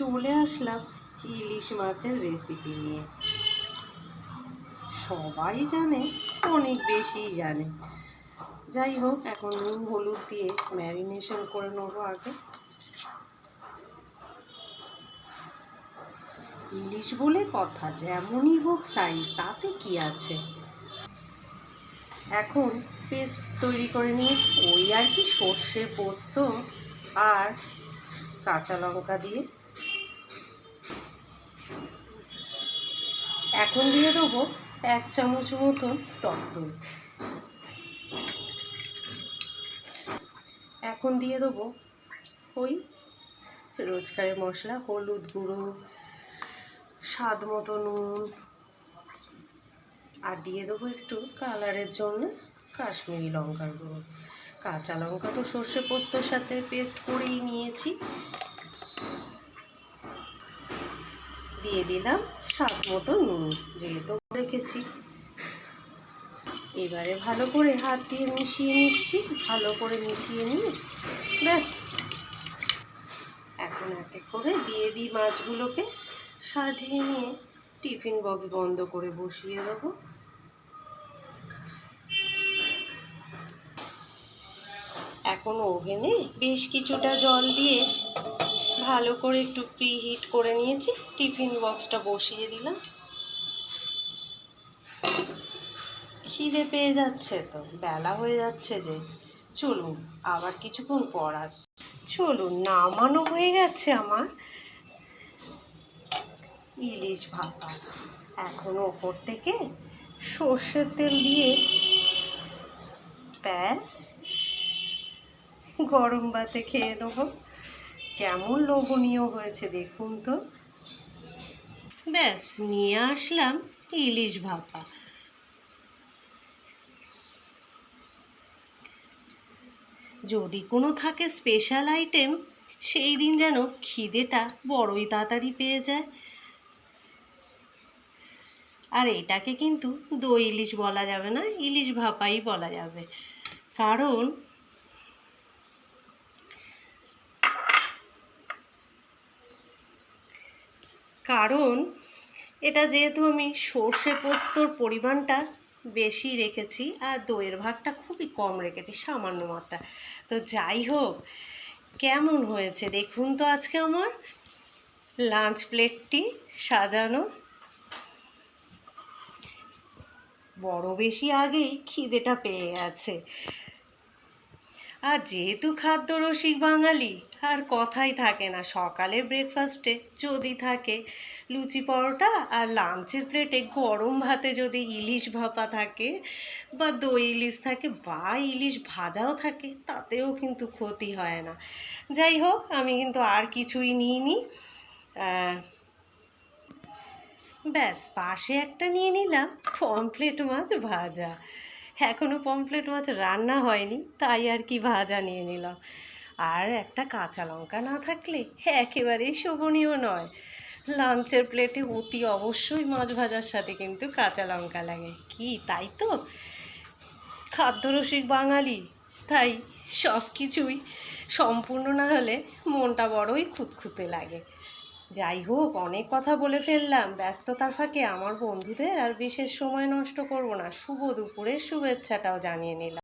চলে আসলাম ইলিশ মাছের রেসিপি নিয়ে। সবাই জানে, অনেক বেশিই জানে। যাই হোক, এখন নুন, হলুদ দিয়ে ম্যারিনেশন করে নেব আগে। ইলিশ বলে কথা, যেমনই হোক সাইজ তাতে কি আছে? এখন পেস্ট তৈরি করে নিয়ে ওই আর কি সর্ষে পোস্ত আর কাঁচা লঙ্কা দিয়ে। এখন দিয়ে দেবো এক চামচ মতন টক দই। এখন দিয়ে দেবো ওই রোজকারের মশলা, হলুদ গুঁড়ো, স্বাদ মতো নুন। আর দিয়ে দেবো একটু কালারের জন্য কাশ্মীরি লঙ্কার গুঁড়ো। কাঁচা লঙ্কা তো সর্ষে পোস্তর সাথে পেস্ট করেই নিয়েছি। দিয়ে দিলাম স্বাদ মতো নুন, যেহেতু রেখেছি। এবারে ভালো করে হাত দিয়ে মিশিয়ে নিচ্ছি, ভালো করে মিশিয়ে নিয়ে ব্যাস। এখন এক এক করে দিয়ে দিই মাছগুলোকে, সাজিয়ে নিয়ে টিফিন বক্স বন্ধ করে বসিয়ে দেবো। এখন ওভেনে বেশ কিছুটা জল দিয়ে ভালো করে একটু প্রি হিট করে নিয়েছি। টিফিন বক্সটা বসিয়ে দিলাম। খিদে পেয়ে যাচ্ছে তো, বেলা হয়ে যাচ্ছে যে। চলুন, আবার কিছুক্ষণ পর আস। চলুন, নামানো হয়ে গেছে আমার। ইলিশ ভাপা। এখন ওপর থেকে সর্ষের তেল দিয়ে ব্যাস। গরম ভাতে খেয়ে নেব। কেমন লোভনীয় হয়েছে দেখুন তো। ব্যাস, নিয়ে আসলাম ইলিশ ভাপা। যদি কোনো থাকে স্পেশাল আইটেম সেই দিন যেন খিদেটা বড়ই তাড়াতাড়ি পেয়ে যায়। আর এটাকে কিন্তু দই ইলিশ বলা যাবে না, ইলিশ ভাপাই বলা যাবে। কারণ কারণ এটা যেহেতু আমি সর্ষে পোস্তর পরিমাণটা বেশি রেখেছি আর দইয়ের ভাগটা খুবই কম রেখেছি, সামান্য মাত্রা। তো যাই হোক, কেমন হয়েছে দেখুন তো আজকে আমার। লাঞ্চ প্লেটটি সাজানো। বড় বেশি আগেই খিদেটা পেয়ে গেছে। আর যেহেতু খাদ্যরসিক বাঙালি, আর কথাই থাকে না সকালের ব্রেকফাস্টে যদি থাকে। লুচি পরোটা আর লাঞ্চের প্লেটে গরম ভাতে যদি ইলিশ ভাপা থাকে বা দই ইলিশ থাকে বা ইলিশ ভাজাও থাকে, তাতেও কিন্তু ক্ষতি হয় না। যাই হোক, আমি কিন্তু আর কিছুই নিইনি। ব্যাস, পাশে একটা নিয়ে নিলাম পমফ্লেট মাছ ভাজা। এখনও পমফ্লেট মাছ রান্না হয়নি, তাই আর কি ভাজা নিয়ে নিলাম। আর একটা কাঁচা লঙ্কা না থাকলে একেবারেই শোভনীয় নয়। লাঞ্চের প্লেটে অতি অবশ্যই মাছ ভাজার সাথে কিন্তু কাঁচা লঙ্কা লাগে। কি, তাই তো? খাদ্যরসিক বাঙালি, তাই সব কিছুই সম্পূর্ণ না হলে মনটা বড়ই খুঁতখুঁতে লাগে। যাই হোক অনেক কথা বলে ফেললাম। ব্যস্ততা ফাঁকে আমার বন্ধুদের আর বিশেষ সময় নষ্ট করব না। শুভ দুপুরের শুভেচ্ছাটাও জানিয়ে নিলাম।